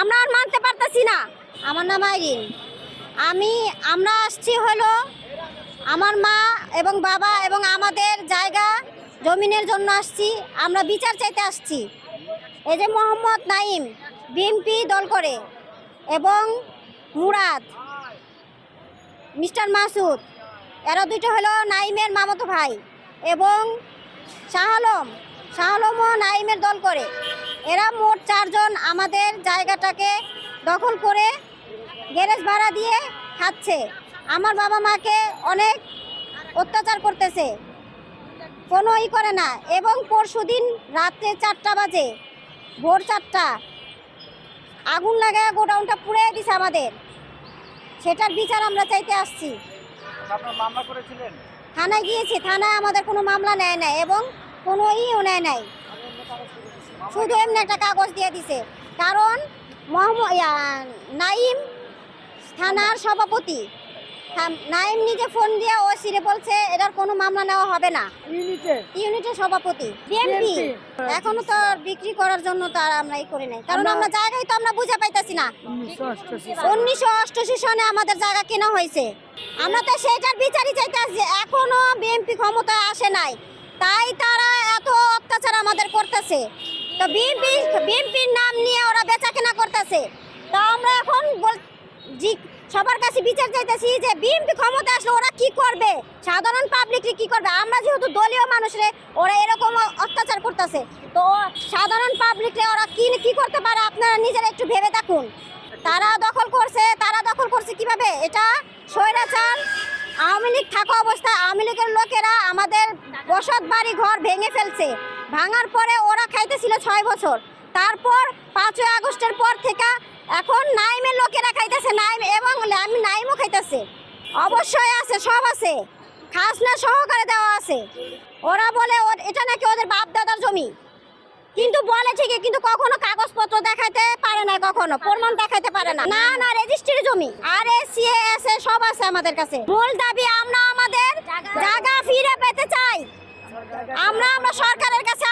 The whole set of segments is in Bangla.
আমরা আর মানতে পারতেছি না। আমার নাম আইরিন। আমি, আমরা আসছি হলো আমার মা এবং বাবা এবং আমাদের জায়গা, জমিনের জন্য আসছি। আমরা বিচার চাইতে আসছি। এই যে মোহাম্মদ নাইম, বিএমপি দল করে এবং মুরাদ, মিস্টার মাসুদ, এরা দুটো হলো নাইমের মামাতো ভাই এবং শাহ আলম। শাহ আলমও নাইমের দল করে। এরা মোট চারজন আমাদের জায়গাটাকে দখল করে গ্যারেজ ভাড়া দিয়ে খাচ্ছে। আমার বাবা মাকে অনেক অত্যাচার করতেছে। কোনো ই করে না। এবং পরশুদিন রাত্রে চারটা বাজে ভোর চারটা। আগুন লাগায় গোডাউনটা পুড়ে দিছে আমাদের। সেটার বিচার আমরা চাইতে আসছি। থানায় গিয়েছি। থানায় আমাদের কোনো মামলা নেয় নাই এবং কোনো ইও নেয় নাই। শুধু এমনি একটা কাগজ দিয়ে দিছে। কারণ নাইম থানার সভাপতি। নাইম নিজে ফোন দিয়ে ও সিরে বলছে এটার কোনো মামলা নেওয়া হবে না। ইউনিটের সভাপতি। বিএনপি। এখনও তো বিক্রি করার জন্য তো আর আমরা ই করি নাই। কারণ আমরা- জায়গায় তো আমরা বুঝে পাইতাছি না। উনিশশো অষ্টআশি উনিশশো সনে আমাদের জায়গা কেনা হয়েছে। আমরা তো সেটার বিচারই চাইতে আসছি এখনও বিএনপি ক্ষমতায় আসে নাই। তাই তারা এত অত্যাচার আমাদের করতেছে। তো বিএনপি বিএনপির নাম নিয়ে ওরা বেচা কেনা করতেছে। তা আমরা এখন জি, সবার কাছে বিচার চাইতেছি যে বিএনপি ক্ষমতা আসলে ওরা কি করবে? সাধারণ পাবলিককে কি করবে? আমরা যেহেতু দলীয় মানুষরে ওরা এরকম অত্যাচার করতেছে। তো সাধারণ পাবলিকরে ওরা কি কি করতে পারে আপনারা নিজেরা একটু ভেবে দেখুন। তারা দখল করছে, তারা দখল করছে কীভাবে? এটা স্বৈরাচার, আওয়ামী লীগ থাকা অবস্থায় আওয়ামী লীগের লোকেরা আমাদের বসত বাড়ি ঘর ভেঙে ফেলছে। ভাঙার পরে ওরা খাইতেছিল ছয় বছর। তারপর পাঁচই আগস্টের পর থেকে এখন নাইমের লোকেরা খাইতেছে, নাইম এবং আমি নাইমও খাইতেছে। অবশ্যই আছে, সব আছে। খাসনা সহকারে দেওয়া আছে। ওরা বলে, ওর- এটা নাকি ওদের বাপ দাদার জমি। কিন্তু বলে ঠিকই, কিন্তু কখনো কাগজপত্র দেখাতে পারে না কখনো। প্রমাণ দেখাতে পারে না। না না রেজিস্ট্রি জমি। আর এস সব আছে আমাদের কাছে। মূল দাবি, আমরা আমাদের জায়গা ফিরে পেতে চাই। আমরা আমরা সরকারের কাছে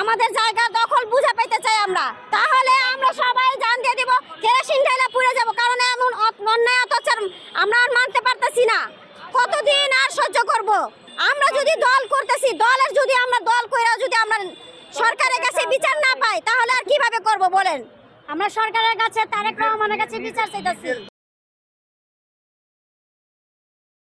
আমাদের জায়গা দখল বুঝে পেতে চাই আমরা। তাহলে আমরা সবাই জান দিয়ে দিব, কেরোসিন ঢেলে পুড়ে যাব, কারণ এমন অন্যায় অত্যাচার আমরা আর মানতে পারতেছি না। কতদিন আর সহ্য করব? আমরা যদি দল করতেছি, দলের যদি আমরা দল কইরা যদি আমরা সরকারের কাছে বিচার না পাই, তাহলে আর কীভাবে করব বলেন? আমরা সরকারের কাছে তারেক রহমানের কাছে বিচার চাইতেছি।